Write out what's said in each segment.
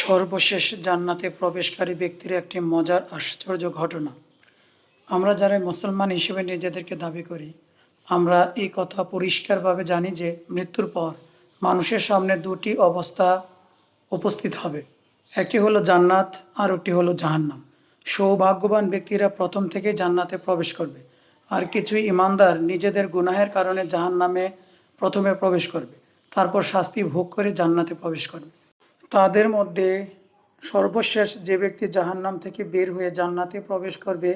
সর্বশেষ জান্নাতে প্রবেশকারী ব্যক্তির একটি মজার আশ্চর্য ঘটনা। আমরা যারা মুসলমান হিসেবে নিজেদেরকে দাবি করি, আমরা এই কথা পরিষ্কারভাবে জানি যে মৃত্যুর পর মানুষের সামনে দুটি অবস্থা উপস্থিত হবে। একটি হলো জান্নাত, আর একটি হলো জাহান্নাম। সৌভাগ্যবান ব্যক্তিরা প্রথম থেকে জান্নাতে প্রবেশ করবে, আর কিছু ইমানদার নিজেদের গুনাহের কারণে জাহান্নামে প্রথমে প্রবেশ করবে, তারপর শাস্তি ভোগ করে জান্নাতে প্রবেশ করবে। তাদের মধ্যে সর্বশেষ যে ব্যক্তি জাহান্নাম থেকে বের হয়ে জান্নাতে প্রবেশ করবে,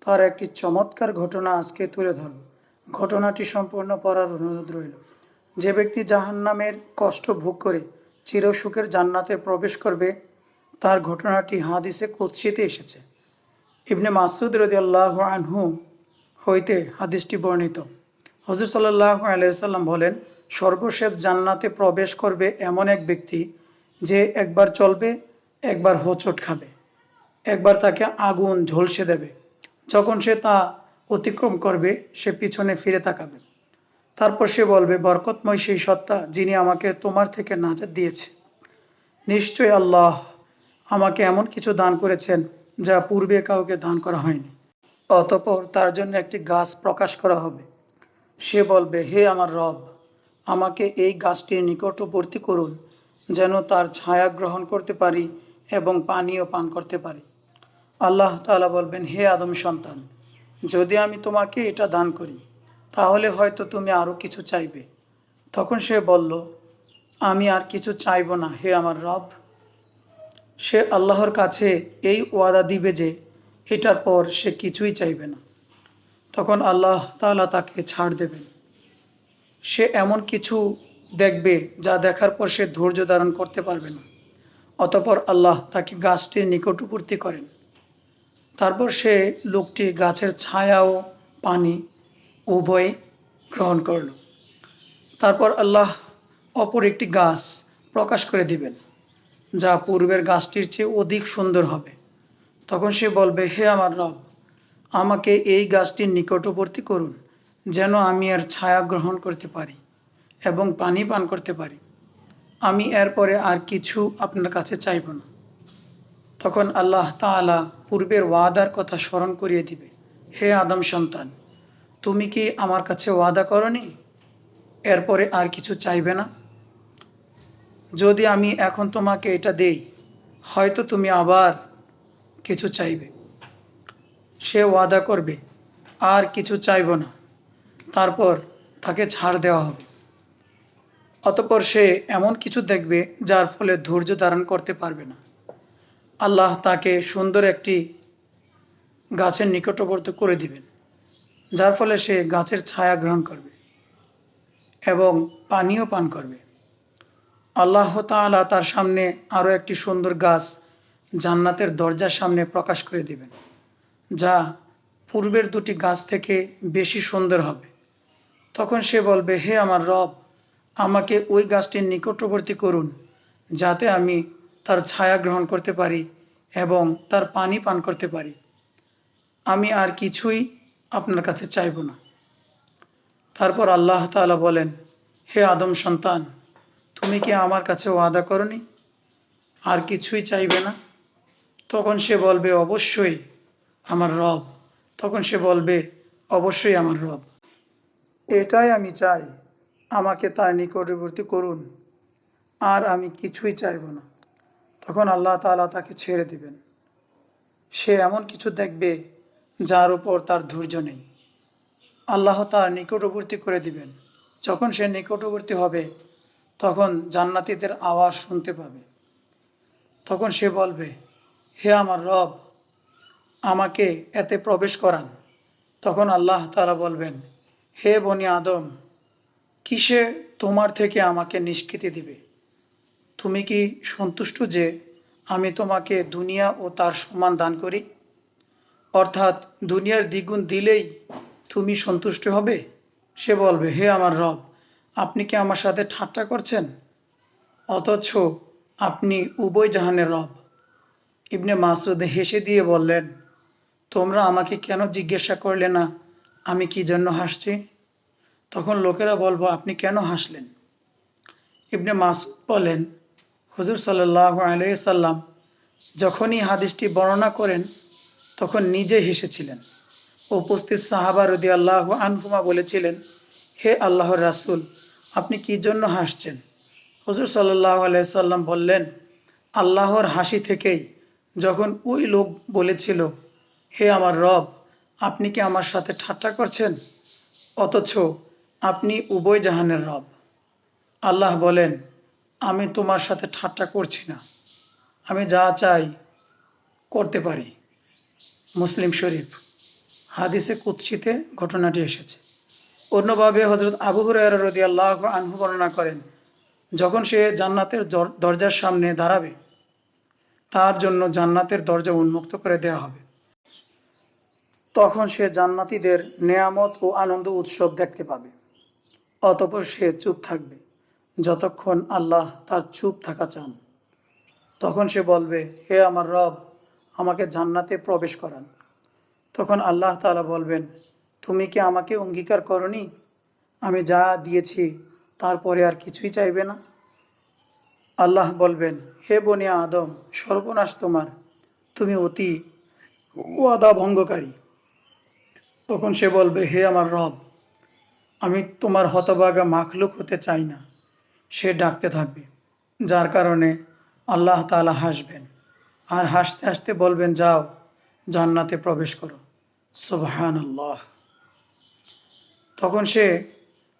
তার একটি চমৎকার ঘটনা আজকে তুলে ধরব ঘটনাটি সম্পূর্ণ পড়ার অনুরোধ রইল। যে ব্যক্তি জাহান্নামের কষ্ট ভোগ করে চিরসুখের জান্নাতে প্রবেশ করবে, তার ঘটনাটি হাদিসে কুৎসিতে এসেছে। ইবনে মাসুদ রদি আল্লাহ আনহু হইতে হাদিসটি বর্ণিত। হজর সাল্লাহ আলাইসাল্লাম বলেন, সর্বশেষ জান্নাতে প্রবেশ করবে এমন এক ব্যক্তি যে একবার চলবে, একবার হোঁচট খাবে। একবার তাকে আগুন ঝলসে দেবে। যখন সে তা অতিক্রম করবে, সে পিছনে ফিরে তাকাবে। তারপর সে বলবে, বরকতময় সেই সত্তা যিনি আমাকে তোমার থেকে নাজাত দিয়েছে। নিশ্চয় আল্লাহ আমাকে এমন কিছু দান করেছেন যা পূর্বে কাউকে দান করা হয়নি। অতপর তার জন্য একটি গাছ প্রকাশ করা হবে। সে বলবে, হে আমার রব, আমাকে এই গাছটির নিকটবর্তী করুন। যেন তার ছায়া গ্রহণ করতে পারি এবং পানীয় পান করতে পারি। আল্লাহ তাআলা বলবেন, হে আদম সন্তান, যদি আমি তোমাকে এটা দান করি, তাহলে হয়তো তুমি আরও কিছু চাইবে। তখন সে বলল, আমি আর কিছু চাইব না, হে আমার রব। সে আল্লাহর কাছে এই ওয়াদা দিবে যে, এটার পর সে কিছুই চাইবে না। তখন আল্লাহ তাআলা তাকে ছাড় দেবেন। সে এমন কিছু দেখবে, যা দেখার পর সে ধৈর্য ধারণ করতে পারবে না। অতপর আল্লাহ তাকে গাছটির নিকটবর্তী করেন। তারপর সে লোকটি গাছের ছায়া ও পানি উভয়ে গ্রহণ করল। তারপর আল্লাহ অপর একটি গাছ প্রকাশ করে দিবেন, যা পূর্বের গাছটির চেয়ে অধিক সুন্দর হবে। তখন সে বলবে, হে আমার রব, আমাকে এই গাছটির নিকটবর্তী করুন, যেন আমি আর ছায়া গ্রহণ করতে পারি। এবং পানি পান করতে পারি। আমি এরপরে আর কিছু আপনার কাছে চাইব না। তখন আল্লাহ তাআলা পূর্বের ওয়াদার কথা স্মরণ করিয়ে দিবে, হে আদম সন্তান, তুমি কি আমার কাছে ওয়াদা করনি? এরপরে আর কিছু চাইবে না? যদি আমি এখন তোমাকে এটা দেই, হয়তো তুমি আবার কিছু চাইবে। সে ওয়াদা করবে, আর কিছু চাইব না। তারপর তাকে ছাড় দেওয়া হবে। অতপর সে এমন কিছু দেখবে যার ফলে ধৈর্য ধারণ করতে পারবে না। আল্লাহ তাকে সুন্দর একটি গাছের নিকটবর্তী করে দিবেন, যার ফলে সে গাছের ছায়া গ্রহণ করবে এবং পানীয় পান করবে। আল্লাহ তাআলা তার সামনে আরও একটি সুন্দর গাছ জান্নাতের দরজার সামনে প্রকাশ করে দিবেন, যা পূর্বের দুটি গাছ থেকে বেশি সুন্দর হবে। তখন সে বলবে, হে আমার রব আমাকে ওই গাছটির নিকটবর্তী করুন, যাতে আমি তার ছায়া গ্রহণ করতে পারি এবং তার পানি পান করতে পারি। আমি আর কিছুই আপনার কাছে চাইব না। তারপর আল্লাহ তাআলা বলেন, হে আদম সন্তান, তুমি কি আমার কাছে ওয়াদা করনি? আর কিছুই চাইবে না? তখন সে বলবে, অবশ্যই আমার রব। তখন সে বলবে, অবশ্যই আমার রব। এটাই আমি চাই। আমাকে তার নিকটবর্তী করুন, আর আমি কিছুই চাইব না। তখন আল্লাহ তাআলা তাকে ছেড়ে দিবেন। সে এমন কিছু দেখবে যার উপর তার ধৈর্য নেই। আল্লাহ তার নিকটবর্তী করে দিবেন। যখন সে নিকটবর্তী হবে, তখন জান্নাতীদের আওয়াজ শুনতে পাবে। তখন সে বলবে, হে আমার রব, আমাকে এতে প্রবেশ করান। তখন আল্লাহ তালা বলবেন, হে বনি আদম কিসে তোমার থেকে আমাকে নিষ্কৃতি দিবে? তুমি কি সন্তুষ্ট যে আমি তোমাকে দুনিয়া ও তার সমান দান করি? অর্থাৎ দুনিয়ার দ্বিগুণ দিলেই তুমি সন্তুষ্ট হবে? সে বলবে, হে আমার রব, আপনি কি আমার সাথে ঠাট্টা করছেন? অথচ আপনি উভয় জাহানের রব। ইবনে মাসুদ হেসে দিয়ে বললেন, তোমরা আমাকে কেন জিজ্ঞাসা করলে না? আমি কি জন্য হাসছি? তখন লোকেরা বলব, আপনি কেন হাসলেন? ইবনে মাসুদ বলেন, হুজুর সাল্লাহ আলাইসাল্লাম যখনই হাদিসটি বর্ণনা করেন, তখন নিজে হেসেছিলেন। উপস্থিত সাহাবা রদি আল্লাহ আনহুমা বলেছিলেন, হে আল্লাহর রাসূল, আপনি কি জন্য হাসছেন? হজুর সাল্লাহ আলাইসাল্লাম বললেন, আল্লাহর হাসি থেকেই যখন ওই লোক বলেছিল, হে আমার রব, আপনি কি আমার সাথে ঠাট্টা করছেন অথচ আপনি উভয় জাহানের রব। আল্লাহ বলেন, আমি তোমার সাথে ঠাট্টা করছি না। আমি যা চাই করতে পারি। মুসলিম শরীফ, হাদিসে কুৎসিতে ঘটনাটি এসেছে। অন্যভাবে হজরত আবু হুরায়রা রদি আল্লাহ আনহু বর্ণনা করেন, যখন সে জান্নাতের দরজার সামনে দাঁড়াবে, তার জন্য জান্নাতের দরজা উন্মুক্ত করে দেওয়া হবে। তখন সে জান্নাতীদের নেয়ামত ও আনন্দ উৎসব দেখতে পাবে। অতপর সে চুপ থাকবে। যতক্ষণ আল্লাহ তার চুপ থাকা চান, তখন সে বলবে, হে আমার রব, আমাকে জান্নাতে প্রবেশ করান। তখন আল্লাহ তাআলা বলবেন, তুমি কি আমাকে অঙ্গীকার করনি? আমি যা দিয়েছি তারপরে আর কিছুই চাইবে না? আল্লাহ বলবেন, হে বনিয়া আদম, সর্বনাশ তোমার। তুমি অতি ওয়াদা ভঙ্গকারী। তখন সে বলবে, হে আমার রব আমি তোমার হতবাগা মাখলুক হতে চাই না। সে ডাকতে থাকবে, যার কারণে আল্লাহ তাআলা হাসবেন। আর হাসতে হাসতে বলবেন, যাও, জান্নাতে প্রবেশ করো। সুবহান আল্লাহ তখন সে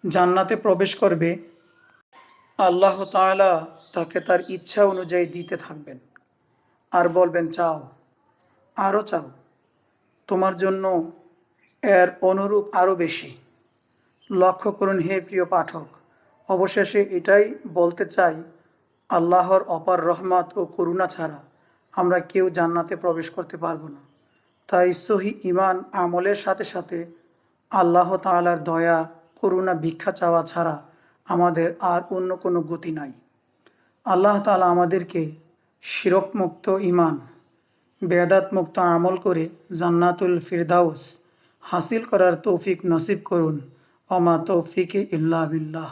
জান্নাতে প্রবেশ করবে। আল্লাহ তাআলা তাকে তার ইচ্ছা অনুযায়ী দিতে থাকবেন আর বলবেন, চাও আরও চাও। তোমার জন্য এর অনুরূপ আরও বেশি। লক্ষ্য করুন, হে প্রিয় পাঠক, অবশেষে এটাই বলতে চাই, আল্লাহর অপার রহমত ও করুণা ছাড়া আমরা কেউ জান্নাতে প্রবেশ করতে পারব না। তাই সহি ইমান আমলের সাথে সাথে আল্লাহ তাআলার দয়া, করুণা, ভিক্ষা চাওয়া ছাড়া আমাদের আর অন্য কোনো গতি নাই। আল্লাহ তাআলা আমাদেরকে শিরকমুক্ত ইমান বেদাত মুক্ত আমল করে জান্নাতুল ফিরদাউস হাসিল করার তৌফিক নসিব করুন। অমা তৌফিকে ইল্লা বিল্লাহ